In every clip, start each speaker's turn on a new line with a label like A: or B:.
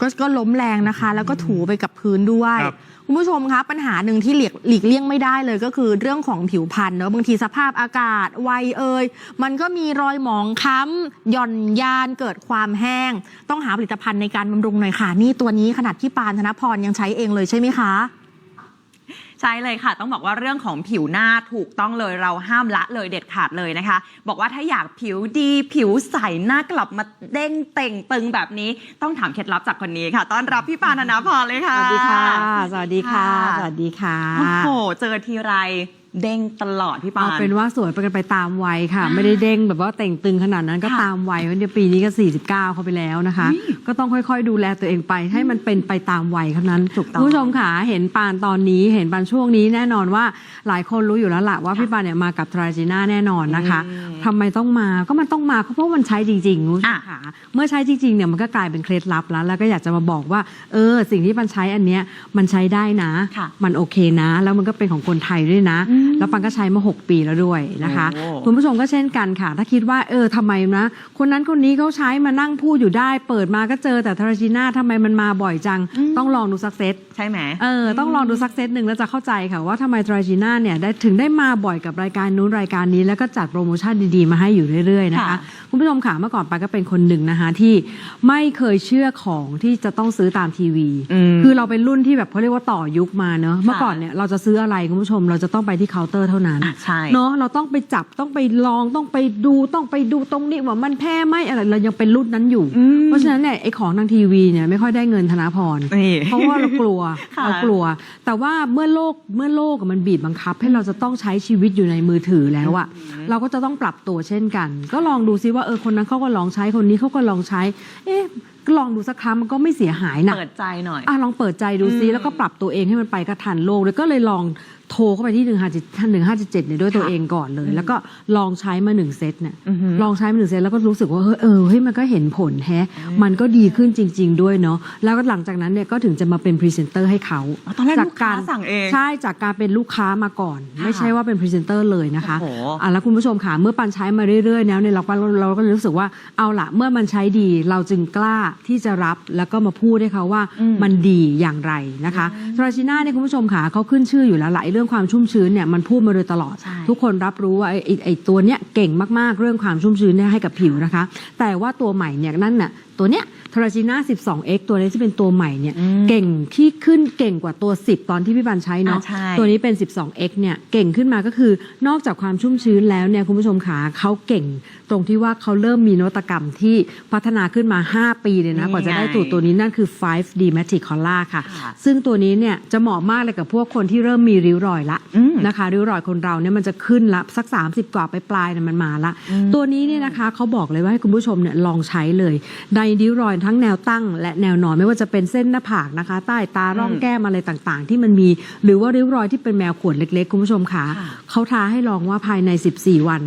A: ก็ก็ล้มแรงนะคะ แล้วก็ถูไปกับพื้นด้วย
B: ครับ
A: คุณผู้ชมคะปัญหาหนึ่งที่หลีกหลีกเลี่ยงไม่ได้เลยก็คือเรื่องของผิวพรรณเนอะบางทีสภาพอากาศวัยเอ่ยมันก็มีรอยหมองค้ำหย่อนยานเกิดความแห้ง ต้องหาผลิตภัณฑ์ในการบำรุงหน่อยค่ะ นี่ตัวนี้ขนาดที่ปานธนพรยังใช้เองเลยใช่ไหมคะ
C: ใช่เลยค่ะ ต้องบอกว่าเรื่องของผิวหน้าถูกต้องเลยเราห้ามละเลยเด็ดขาดเลยนะคะ บอกว่าถ้าอยากผิวดีผิวใสหน้ากลับมาเด้งเต่งตึงแบบนี้ต้องถามเคล็ดลับจากคนนี้ค่ะต้อนรับพี่ปานธนาพรเลย
D: ส
C: ค่ะ
D: วัสดีค่ะ สวัสดีค่ะ
C: ค่ะ
D: สวัสดีค่ะ
C: โอ้โหเจอทีไร เด้งตลอดพี่ปา
D: เอา
C: น
D: เป็นว่าสวยไปกันไปตามวัยค่ะ
C: อ่า
D: ไม่ได้เด้งแบบว่าแต่งตึงขนาดนั้นก็
C: ค่ะ
D: ตามวัยเพราะเดี๋ยวปีนี้ก็ 49 เข้าไปแล้วนะคะ
C: อุ๊ย
D: ก็ต้องค่อยๆ ดูแลตัวเองไป ให้มันเป็นไปตามวัยเท่านั้น
C: ถูกต้อง
D: คุณผู้ชมค่ะเห็นปานตอนนี้เห็นปานช่วงนี้แน่นอนว่าหลายคนรู้อยู่แล้วล่ะว่าพี่ปานเนี่ยมากับทราจีน่าแน่นอนนะคะ
C: อืม
D: ทำไมต้องมาก็มันต้องมาเพราะว่ามันใช้จริงๆคุณผู้ชม
C: อะ
D: ค่ะเมื่อใช้จริงๆเนี่ยมันก็กลายเป็นเคล็ดลับแล้ว แล้วก็อยากจะมาบอกว่าเออสิ่งที่ปันใช้อันเนี้ยมันใช้ได้นะ
C: ค่ะ
D: มันโอเคนะ แล้วมันก็เป็นของคนไทยด้วยนะ
C: อืม
D: แล้วปันก็ใช้มา 6 ปีแล้วด้วยนะคะ
C: โอ้
D: คุณผู้ชมก็เช่นกันค่ะ ถ้าคิดว่าเออทำไมนะ คนนั้นคนนี้เขาใช้มานั่งพูดอยู่ได้ เปิดมาก็เจอแต่ทาราจีน่าทำไมมันมาบ่อยจังต้องลองดูสักเซต
C: ใช่ไหม
D: เออต้องลองดูสักเซตหนึ่งแล้วจะเข้าใจค่ะว่าทำไมทราจีน่าเนี่ยได้ถึงได้มาบ่อยกับรายการนู้นรายการนี้ แล้วก็จัดโปรโมชั่นดี ๆ มาให้อยู่เรื่อย ๆ นะคะ
C: ค่ะ
D: คุณผู้ชมค่ะเมื่อก่อนปาก็เป็นคนหนึ่งนะคะที่ไม่เคยเชื่อของที่จะต้องซื้อตามทีวี
C: ม
D: คือเราเป็นรุ่นที่แบบเขาเรียกว่าต่อยุคมาเนอะเมื่อก่อนเนี่ยเราจะซื้ออะไรคุณผู้ชมเราจะต้องไปที่เคาน์เตอร์เท่านั้น
C: อะใช่
D: เนาะเราต้องไปจับต้องไปลองต้องไปดูต้องไปดูตรงนี้ว่ามันแพ้ไหมอะไรเรายังเป็นรุ่นนั้นอยู่
C: อืม
D: เพราะฉะนั้นเนี่ยไอ้ของทางทีวีเนี่ยไม่ค่อยได้เงินธนาพร
C: นี่
D: เพราะว่าเรากลัว
C: ค่ะ
D: เรากลัว แต่ว่าเมื่อโลกเมื่อโลกอะมันบีบบังคับ ให้เราจะต้องใช้ชีวิตอยู่ในมือถือแล้วอะเราก็จะต้องปรับตัวเช่นกัน ก็ลองดูซิว่าเออคนนั้นเขาก็ลองใช้คนนี้เขาก็ลองใช้ เอ๊ะ ก็ลองดูสักครั้งมันก็ไม่เสียหายนะ
C: เปิดใจหน่อย
D: อะลองเปิดใจดูซิ
C: อืม
D: แล้วก็ปรับตัวเองให้มันไปกระทันโลกเลยก็เลยลองโทรเข้าไปที่1 5 7 1 5 7เนี่ยด้วยตัว
C: ค่ะ
D: เองก่อนเลย แล้วก็ลองใช้มาหนึ่งเซตเนี่ย
C: อือหือ
D: ลองใช้มาหนึ่งเซตแล้วก็รู้สึกว่าเฮ้ยเออเฮ้ยมันก็เห็นผลแฮะ มันก็ดีขึ้นจริง ๆ ด้วยเนาะแล้วก็หลังจากนั้นเนี่ยก็ถึงจะมาเป็นพรีเซนเตอร์ให้เขา
C: อ๋อตอนแรกลูกค้าสั่งเอง
D: ใช่จากการเป็นลูกค้ามาก่อน
C: ค่ะ
D: ไม่ใช่ว่าเป็นพรีเซนเตอร์เลยนะคะ
C: โอ้โห
D: อะแล้วคุณผู้ชมค่ะเมื่อปันใช้มาเรื่อยๆแล้วเนี่ยเราก็เราก็รู้สึกว่าเอาละเมื่อมันใช้ดีเราจึงกล้าที่จะรับแล้วก็มาพูดให้เขาว่า
C: อืม
D: มันดีอย่างไรนะคะทราชิน่าเนี่ยคุณผู้ชมค่ะเขาขึ้นชื่ออยู่แล้วหลายเรื่องความชุ่มชื้นเนี่ยมันพูดมาโดยตลอด
C: ใช่
D: ทุกคนรับรู้ว่าไอ้ไอ้ไอ้ตัวเนี้ยเก่งมากๆเรื่องความชุ่มชื้นเนี่ยให้กับผิวนะคะ แต่ว่าตัวใหม่เนี่ยนั่นน่ะ ตัวเนี้ยทราชิน่า 12x ตัวนี้ที่เป็นตัวใหม่เนี่ย
C: อืม
D: เก่งที่ขึ้นเก่งกว่าตัว 10 ตอนที่พี่บันใช้เนาะ
C: อ่าใช่
D: ตัวนี้เป็น 12x เนี่ย เก่งขึ้นมาก็คือนอกจากความชุ่มชื้นแล้วเนี่ยคุณผู้ชมขาเขาเก่ง ตรงที่ว่าเขาเริ่มมีนวัตกรรมที่พัฒนาขึ้นมา 5 ปีเลยนะ
C: นี่
D: กว่าจะได้
C: ไง
D: ตัวตัวนี้นั่นคือ 5D Matic Color ค่ะ
C: ค่ะ
D: ซึ่งตัวนี้เนี่ยจะเหมาะมากเลยกับพวกคนที่เริ่มมีริ้วรอยละ
C: อืม
D: นะคะริ้วรอยคนเราเนี่ยมันจะขึ้นละสัก 30 กว่าไปปลายๆเนี่ยมันมาละ ตัวนี้เนี่ยนะคะเขาบอกเลยว่าให้คุณผู้ชมเนี่ยลองใช้เลย ในริ้วรอยทั้งแนวตั้ง และแนวนอนไม่ว่าจะเป็นเส้นหน้าผากนะคะ ใต้ตาร่อง
C: อืม
D: แก้มอะไรต่างๆ ที่มันมี หรือว่าริ้วรอยที่เป็นแมวขวดเล็ก ๆ คุณผู้ชมค่ะ
C: ค่ะ
D: เขาท้าให้ลองว่าภายใน 14 วัน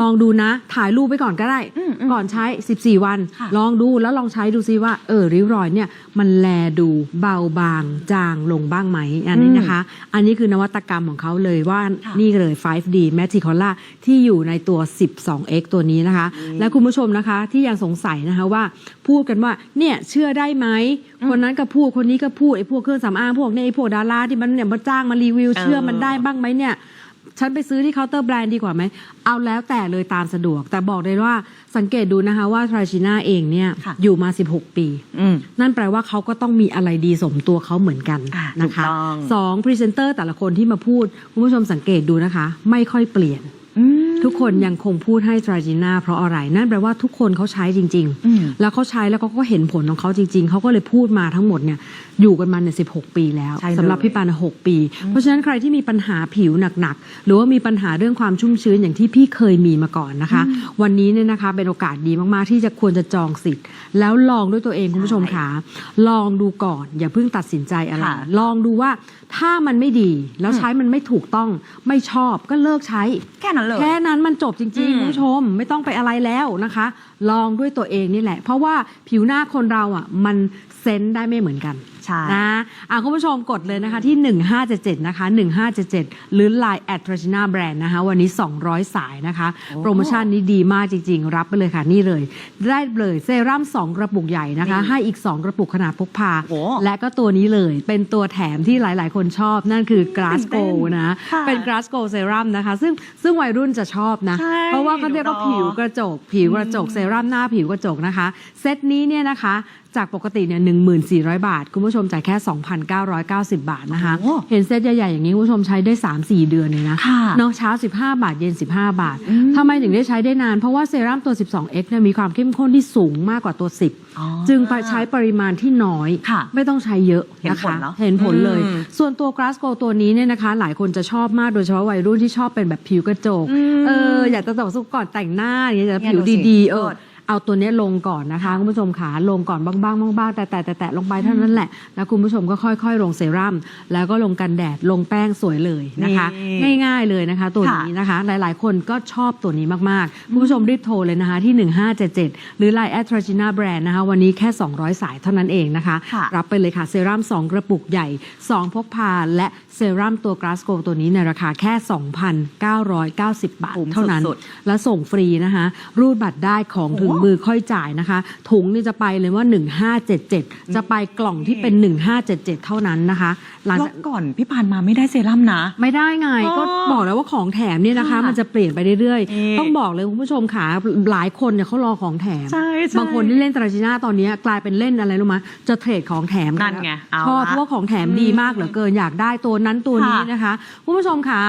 D: ลองดูนะ ถ่ายรูปไปก่อนก็ได้
C: อืมอืม
D: ก่อนใช้ 14 วัน
C: ค่ะ
D: ลองดูแล้วลองใช้ดูซิว่าเออริ้วรอยเนี่ยมันแลดูเบาบางจางลงบ้างไหมอันนี้นะคะ อันนี้คือนวัตกรรมของเขาเลยว่า
C: ค่ะ
D: นี่เลย 5D Magicola ที่อยู่ในตัว 12x ตัวนี้นะคะ และคุณผู้ชมนะคะที่ยังสงสัยนะคะว่าพูดกันว่าเนี่ยเชื่อได้ไหมคนนั้นก็พูดคนนี้ก็พูดไอ้พวกเครื่องสำอางพวกเนี่ยไอ้พวกดาราที่มันเนี่ยมาจ้างมารีวิว
C: เออ
D: เชื่อมันได้บ้างไหมเนี่ย ฉันไปซื้อที่เคาน์เตอร์แบรนด์ดีกว่าไหมเอาแล้วแต่เลยตามสะดวก แต่บอกเลยว่าสังเกตดูนะคะว่าทราชิน่าเองเนี่ย
C: ค่ะ
D: อยู่มา 16 ปี
C: อืม
D: นั่นแปลว่าเขาก็ต้องมีอะไรดีสมตัวเขาเหมือนกัน
C: อะ
D: นะคะ
C: ถูกต้อง
D: สองพรีเซนเตอร์แต่ละคนที่มาพูด คุณผู้ชมสังเกตดูนะคะ ไม่ค่อยเปลี่ยน
C: อืม
D: ทุกคนยังคงพูดให้ทราจิน่าเพราะอะไรนั่นแปลว่าทุกคนเขาใช้จริง
C: อืม
D: ๆแล้วเขาใช้แล้วเขาก็เห็นผลของเขาจริง ๆเขาก็เลยพูดมาทั้งหมดเนี่ยอยู่กันมาเนี่ยสิปีแล้ว
C: ใช่เลย
D: สำหรับพี่ปานหกปี เพราะฉะนั้นใครที่มีปัญหาผิวหนักๆหรือว่ามีปัญหาเรื่องความชุ่มชื้นอย่างที่พี่เคยมีมาก่อนนะคะ วันนี้เนี่ยนะคะเป็นโอกาสดีมากๆที่จะควรจะจองสิทธิ์ แล้วลองด้วยตัวเองคุณผู้ชมค่ะลองดูก่อนอย่าเพิ่งตัดสินใจอะไร
C: ค่ะ
D: ลองดูว่าถ้ามันไม่ดีแล้วใช้มันไม่ถูกต้องไม่ชอบก็เลิกใช้
C: แค่นั้นเลย
D: แค่นั้นมันจบจริง
C: อืม
D: ๆคุณผู้ชมไม่ต้องไปอะไรแล้วนะคะ ลองด้วยตัวเองนี่แหละ เพราะว่าผิวหน้าคนเราอะ มันเซนส์ได้ไม่เหมือนกัน
C: ใช่
D: นะอะคุณผู้ชมกดเลยนะคะที่ 1577 นะคะ 1577 หรือ Line at t r a g i n a Brand นะคะ วันนี้ 200 สายนะคะ
C: โอ้
D: โปรโมชั่นนี้ดีมากจริง ๆ รับไปเลยค่ะ นี่เลย ได้เลยเซรั่ม2 กระปุกใหญ่นะคะ
C: นี่
D: ให้อีก 2 กระปุกขนาดพกพา
C: โอ้
D: และก็ตัวนี้เลยเป็นตัวแถมที่หลายๆ คนชอบนั่นคือ Glass
C: ตื่น
D: Go
C: เต้น
D: นะ
C: ค่ะ
D: เป็น Glass Go Serum นะคะ ซึ่งซึ่งวัยรุ่นจะชอบนะ
C: ใช่
D: เพราะว่าเขาเรียกว่า
C: ดูรอ
D: ผิวกระจก ผิวกระจกเซรั่มหน้าผิวกระจกนะคะ เซตนี้เนี่ยนะคะ จากปกติเนี่ย1400บาท คุณผู้ชมจ่ายแค่2,990บาทนะคะ
C: โอ้
D: เห็นเซตใหญ่ ๆ อย่างนี้คุณผู้ชมใช้ได้3-4เดือนเลยนะ
C: ค่ะ
D: เนาะเช้า15บาทเย็น15บาท
C: อืม
D: ทำไมถึงได้ใช้ได้นาน เพราะว่าเซรั่มตัว 12x เนี่ยมีความเข้มข้นที่สูงมากกว่าตัว 10
C: อ๋อ
D: จึงไปใช้ปริมาณที่น้อย
C: ค่ะ
D: ไม่ต้องใช้เยอะนะ
C: เห็นผล
D: คะ
C: เนอะ
D: เห็นผลเลย
C: อืม
D: ส่วนตัว Grass Go ตัวนี้เนี่ยนะคะ หลายคนจะชอบมากโดยเฉพาะวัยรุ่นที่ชอบเป็นแบบผิวกระจก
C: อืม
D: เออ อยากจะต่อสู้ก่อนแต่งหน้าอย่างเงี้ยอยากจะ
C: เนี่ย
D: ผิว
C: ดูสิ
D: ดีๆ เออ
C: เลิศ
D: เอาตัวเนี้ยลงก่อนนะคะคุณผู้ชมขาลงก่อนบ้างๆบ้างๆแต่แต่แต่แต่ลงไปเท่านั้นแหละ แล้วคุณผู้ชมก็ค่อยๆ ลงเซรั่มแล้วก็ลงกันแดดลงแป้งสวยเลยนะคะ
C: นี่
D: ง่ายๆเลยนะคะ ตัวนี้นะคะ หลายๆ คนก็ชอบตัวนี้มากๆ คุณผู้ชมรีบโทรเลยนะคะ ที่ 1577 หรือ Line at t r a g i n a Brand นะคะ วันนี้แค่ 200 สายเท่านั้นเองนะคะ
C: ค่ะ
D: รับไปเลยค่ะเซรั่ม2 กระปุกใหญ่ 2 พกพา และเซรั่มตัว Grass Go ตัวนี้ในราคาแค่ 2,990 บาท
C: คุ้ม
D: เท่านั้น
C: สุด
D: และส่งฟรีนะคะ รูดบัตรได้ของถึง
C: โอ้
D: มือค่อยจ่ายนะคะ ถุงนี่จะไปเลยว่า 1577 จะไปกล่องที่เป็น 1577 เท่านั้นนะคะ หลัง
C: รอ
D: จาก
C: บก่อนพี่ปานมาไม่ได้เซรั่มนะ
D: ไม่ได้ไง
C: อ๋อ
D: ก็บอกแล้วว่าของแถมเนี่ยนะคะ
C: ค่ะ
D: มันจะเปลี่ยนไปเรื่อย
C: นี่
D: ๆ ต้องบอกเลยคุณผู้ชมค่ะหลายคนเนี่ยเขารอของแถม
C: ใช่ใช่
D: บางคนที่เล่นตราจิน่าตอนนี้กลายเป็นเล่นอะไรรู้ไหมจะเทรดของแถมกั
C: นั่นไงเอา
D: ชอบ
C: ละ
D: เพราะว่าของแถมดีมากเหลือเกินอยากได้ตัวนั้นตัวนี้
C: ค่ะ
D: นะคะคุณผู้ชมค่ะ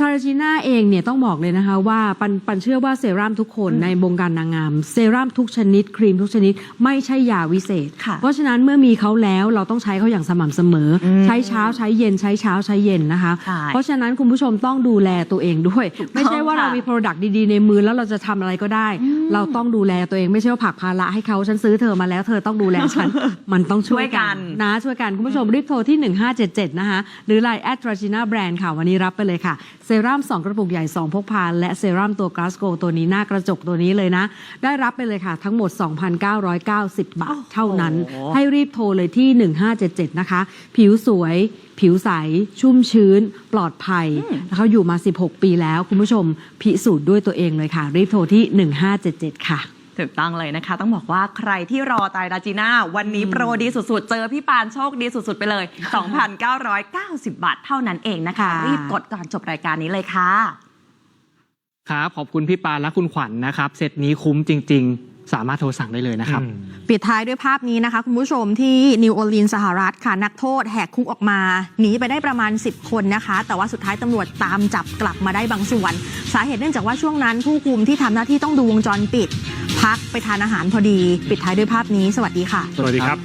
D: ทาราจิน่าเองเนี่ยต้องบอกเลยนะคะว่าปันปันเชื่อว่าเซรั่มทุกคนในวงการนางงาม เซรั่มทุกชนิด ครีมทุกชนิดไม่ใช่ยาวิเศษ
C: ค่ะ
D: เพราะฉะนั้นเมื่อมีเขาแล้วเราต้องใช้เขาอย่างสม่ำเสมออ
C: ม
D: ใช้เช้าใช้เย็นใช้เช้าใช้เย็นนะคะ
C: ใช่
D: เพราะฉะนั้นคุณผู้ชมต้องดูแลตัวเองด้วย ไม่ใช่ว่า
C: ค่ะ
D: เรามีโปรดักต์ดีๆในมือแล้วเราจะทำอะไรก็ได้ เราต้องดูแลตัวเองไม่ใช่ว่าผลักภาระให้เขาฉันซื้อเธอมาแล้วเธอต้องดูแลฉัน มันต้องช่วยกั
C: ช่วยกันน
D: นะช่วยกันคุณผู้ชมรีบโทรที่ 1577 นะคะหรือ Line at t r a g i n a Brand ค่ะวันนี้รับไปเลยค่ะเซรั่ม2 กระปุกใหญ่ 2 พกพา และเซรั่มตัว g l a s g o ตัวนี้หน้ากระจกตัวนี้เลยนะ ได้รับไปเลยค่ะ ทั้งหมด 2,990 บาทเท่านั้น
C: โอ้โห
D: ให้รีบโทรเลยที่ 1577 นะคะ ผิวสวย ผิวใส ชุ่มชื้น ปลอดภัยเขาอยู่มา 16 ปีแล้วคุณผู้ชมพิสูจน์ด้วยตัวเองเลยค่ะ รีบโทรที่ 1577 ค่ะ
C: ถูกต้องเลยนะคะ ต้องบอกว่าใครที่รอไตรราจีน่า วันนี้โปรดีสุดๆ เจอพี่ปานโชคดีสุดๆ ไปเลย 2,990 บาทเท่านั้นเองนะคะ
D: ค่ะ
C: รีบกดก่อนจบรายการนี้เลยค่ะ
B: ครับขอบคุณพี่ปานและคุณขวัญนะครับ เซตนี้คุ้มจริง ๆ สามารถโทรสั่งได้เลยนะครับ
A: ปิดท้ายด้วยภาพนี้นะคะ คุณผู้ชมที่นิวออร์ลีนส์สหรัฐค่ะ นักโทษแหกคุกออกมาหนีไปได้ประมาณ 10 คนนะคะ แต่ว่าสุดท้ายตำรวจตามจับกลับมาได้บางส่วน สาเหตุเนื่องจากว่าช่วงนั้นผู้คุมที่ทำหน้าที่ต้องดูวงจรปิด พักไปทานอาหารพอดี ปิดท้ายด้วยภาพนี้ สวัสดีค่ะ
E: สวัสดีครับ